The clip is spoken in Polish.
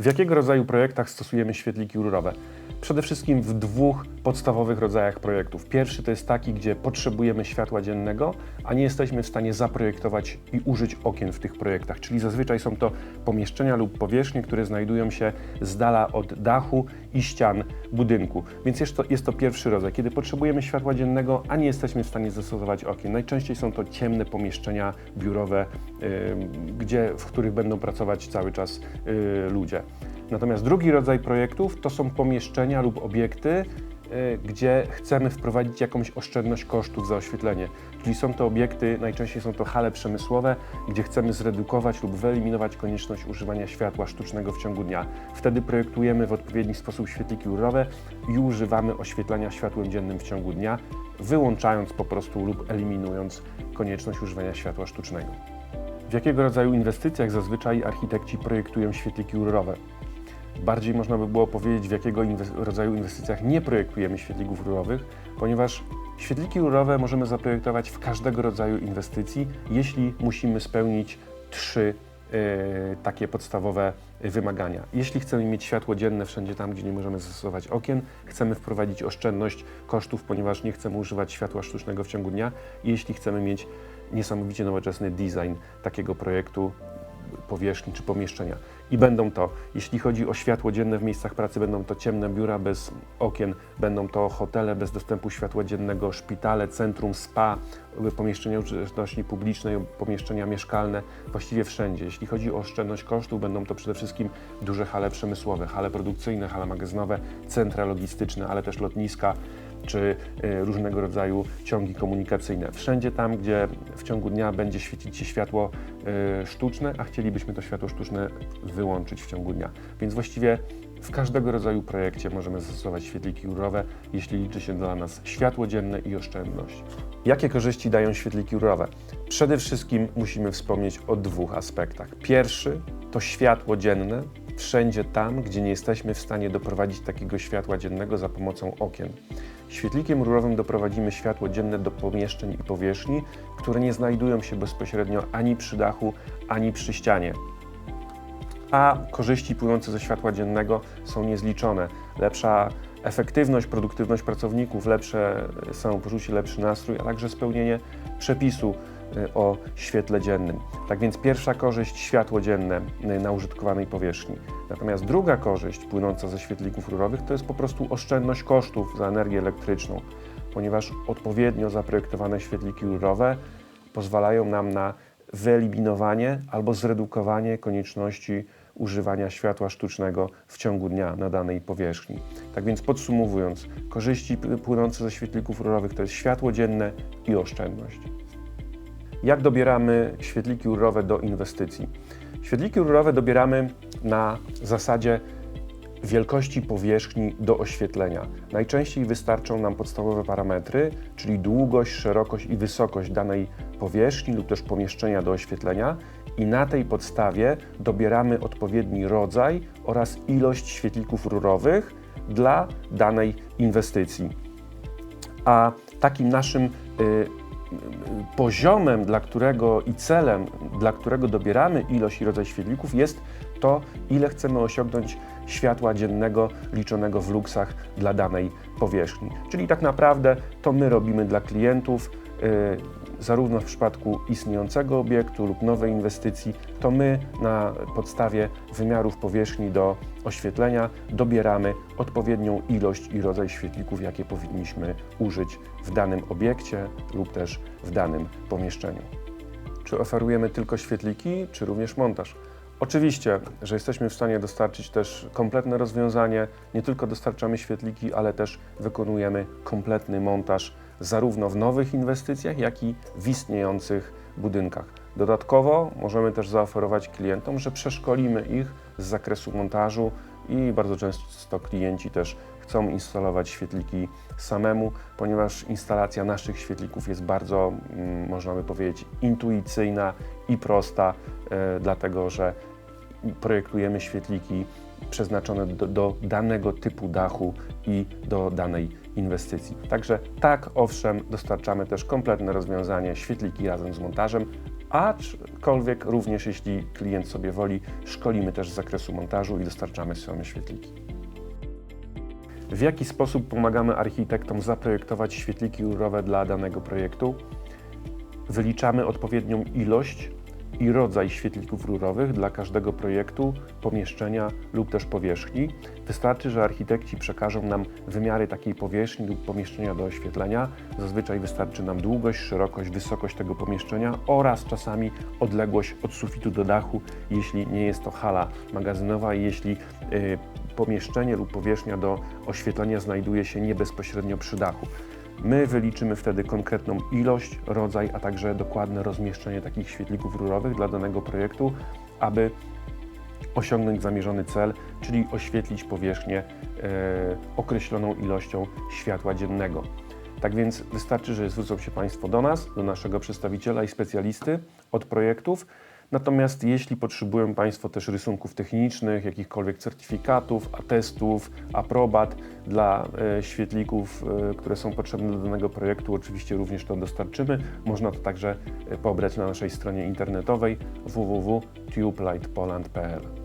W jakiego rodzaju projektach stosujemy świetliki rurowe? Przede wszystkim w dwóch podstawowych rodzajach projektów. Pierwszy to jest taki, gdzie potrzebujemy światła dziennego, a nie jesteśmy w stanie zaprojektować i użyć okien w tych projektach. Czyli zazwyczaj są to pomieszczenia lub powierzchnie, które znajdują się z dala od dachu i ścian budynku. Więc jest to, jest to pierwszy rodzaj, kiedy potrzebujemy światła dziennego, a nie jesteśmy w stanie zastosować okien. Najczęściej są to ciemne pomieszczenia biurowe, y, gdzie, w których będą pracować cały czas y, ludzie. Natomiast drugi rodzaj projektów to są pomieszczenia lub obiekty, y, gdzie chcemy wprowadzić jakąś oszczędność kosztów za oświetlenie. Czyli są to obiekty, najczęściej są to hale przemysłowe, gdzie chcemy zredukować lub wyeliminować konieczność używania światła sztucznego w ciągu dnia. Wtedy projektujemy w odpowiedni sposób świetliki rurowe i używamy oświetlania światłem dziennym w ciągu dnia, wyłączając po prostu lub eliminując konieczność używania światła sztucznego. W jakiego rodzaju inwestycjach zazwyczaj architekci projektują świetliki rurowe? Bardziej można by było powiedzieć, w jakiego rodzaju inwestycjach nie projektujemy świetlików rurowych, ponieważ świetliki rurowe możemy zaprojektować w każdego rodzaju inwestycji, jeśli musimy spełnić trzy e, takie podstawowe wymagania. Jeśli chcemy mieć światło dzienne wszędzie tam, gdzie nie możemy zastosować okien, chcemy wprowadzić oszczędność kosztów, ponieważ nie chcemy używać światła sztucznego w ciągu dnia, jeśli chcemy mieć niesamowicie nowoczesny design takiego projektu, powierzchni czy pomieszczenia. I będą to, jeśli chodzi o światło dzienne w miejscach pracy, będą to ciemne biura bez okien, będą to hotele bez dostępu światła dziennego, szpitale, centrum, spa, pomieszczenia użyteczności publicznej, pomieszczenia mieszkalne, właściwie wszędzie. Jeśli chodzi o oszczędność kosztów, będą to przede wszystkim duże hale przemysłowe, hale produkcyjne, hale magazynowe, centra logistyczne, ale też lotniska, czy y, różnego rodzaju ciągi komunikacyjne. Wszędzie tam, gdzie w ciągu dnia będzie świecić się światło y, sztuczne, a chcielibyśmy to światło sztuczne wyłączyć w ciągu dnia. Więc właściwie w każdego rodzaju projekcie możemy zastosować świetliki rurowe, jeśli liczy się dla nas światło dzienne i oszczędność. Jakie korzyści dają świetliki rurowe? Przede wszystkim musimy wspomnieć o dwóch aspektach. Pierwszy to światło dzienne, wszędzie tam, gdzie nie jesteśmy w stanie doprowadzić takiego światła dziennego za pomocą okien. Świetlikiem rurowym doprowadzimy światło dzienne do pomieszczeń i powierzchni, które nie znajdują się bezpośrednio ani przy dachu, ani przy ścianie. A korzyści płynące ze światła dziennego są niezliczone. Lepsza efektywność, produktywność pracowników, lepsze samopoczucie, lepszy nastrój, a także spełnienie przepisu o świetle dziennym. Tak więc pierwsza korzyść światło dzienne y, na użytkowanej powierzchni. Natomiast druga korzyść płynąca ze świetlików rurowych to jest po prostu oszczędność kosztów za energię elektryczną, ponieważ odpowiednio zaprojektowane świetliki rurowe pozwalają nam na wyeliminowanie albo zredukowanie konieczności używania światła sztucznego w ciągu dnia na danej powierzchni. Tak więc podsumowując, korzyści płynące ze świetlików rurowych to jest światło dzienne i oszczędność. Jak dobieramy świetliki rurowe do inwestycji? Świetliki rurowe dobieramy na zasadzie wielkości powierzchni do oświetlenia. Najczęściej wystarczą nam podstawowe parametry, czyli długość, szerokość i wysokość danej powierzchni lub też pomieszczenia do oświetlenia i na tej podstawie dobieramy odpowiedni rodzaj oraz ilość świetlików rurowych dla danej inwestycji. A takim naszym y, poziomem, dla którego i celem, dla którego dobieramy ilość i rodzaj świetlików, jest to, ile chcemy osiągnąć światła dziennego liczonego w luksach dla danej powierzchni. Czyli tak naprawdę to my robimy dla klientów, y, zarówno w przypadku istniejącego obiektu lub nowej inwestycji, to my na podstawie wymiarów powierzchni do oświetlenia dobieramy odpowiednią ilość i rodzaj świetlików, jakie powinniśmy użyć w danym obiekcie lub też w danym pomieszczeniu. Czy oferujemy tylko świetliki, czy również montaż? Oczywiście, że jesteśmy w stanie dostarczyć też kompletne rozwiązanie. Nie tylko dostarczamy świetliki, ale też wykonujemy kompletny montaż zarówno w nowych inwestycjach, jak i w istniejących budynkach. Dodatkowo możemy też zaoferować klientom, że przeszkolimy ich z zakresu montażu i bardzo często klienci też chcą instalować świetliki samemu, ponieważ instalacja naszych świetlików jest bardzo, mm, można by powiedzieć, intuicyjna i prosta, e, dlatego że projektujemy świetliki przeznaczone do, do danego typu dachu i do danej inwestycji. Także tak, owszem, dostarczamy też kompletne rozwiązanie świetliki razem z montażem, aczkolwiek również jeśli klient sobie woli, szkolimy też z zakresu montażu i dostarczamy same świetliki. W jaki sposób pomagamy architektom zaprojektować świetliki rurowe dla danego projektu? Wyliczamy odpowiednią ilość i rodzaj świetlików rurowych dla każdego projektu, pomieszczenia lub też powierzchni. Wystarczy, że architekci przekażą nam wymiary takiej powierzchni lub pomieszczenia do oświetlenia. Zazwyczaj wystarczy nam długość, szerokość, wysokość tego pomieszczenia oraz czasami odległość od sufitu do dachu, jeśli nie jest to hala magazynowa i jeśli y, pomieszczenie lub powierzchnia do oświetlenia znajduje się nie bezpośrednio przy dachu. My wyliczymy wtedy konkretną ilość, rodzaj, a także dokładne rozmieszczenie takich świetlików rurowych dla danego projektu, aby osiągnąć zamierzony cel, czyli oświetlić powierzchnię e, określoną ilością światła dziennego. Tak więc wystarczy, że zwrócą się Państwo do nas, do naszego przedstawiciela i specjalisty od projektów. Natomiast jeśli potrzebują Państwo też rysunków technicznych, jakichkolwiek certyfikatów, atestów, aprobat dla e, świetlików, e, które są potrzebne do danego projektu, oczywiście również to dostarczymy. Można to także e, pobrać na naszej stronie internetowej www.tubelightpoland.pl.